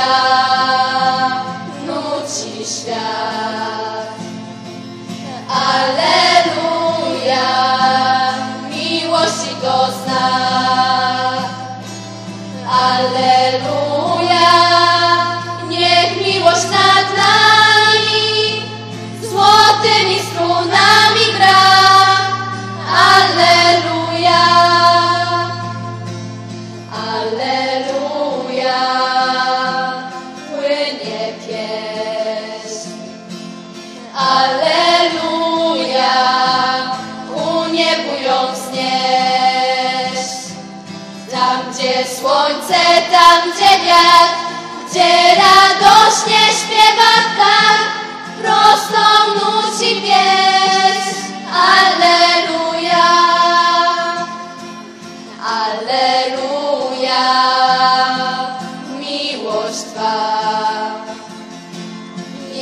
Alleluja, nuci świat. Alleluja, miłości to znak. Alleluja, niech miłość nad nami złotymi strunami gra. Alleluja, Alleluja, słońce, tam, gdzie wiatr, gdzie radośnie śpiewa ptak, prostą nuci pieśń. Alleluja, Alleluja, miłość Twa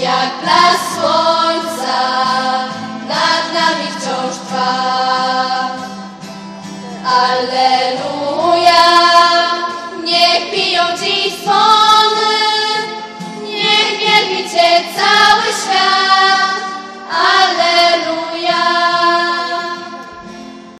jak blask słońca nad nami wciąż trwa. Alleluja. shall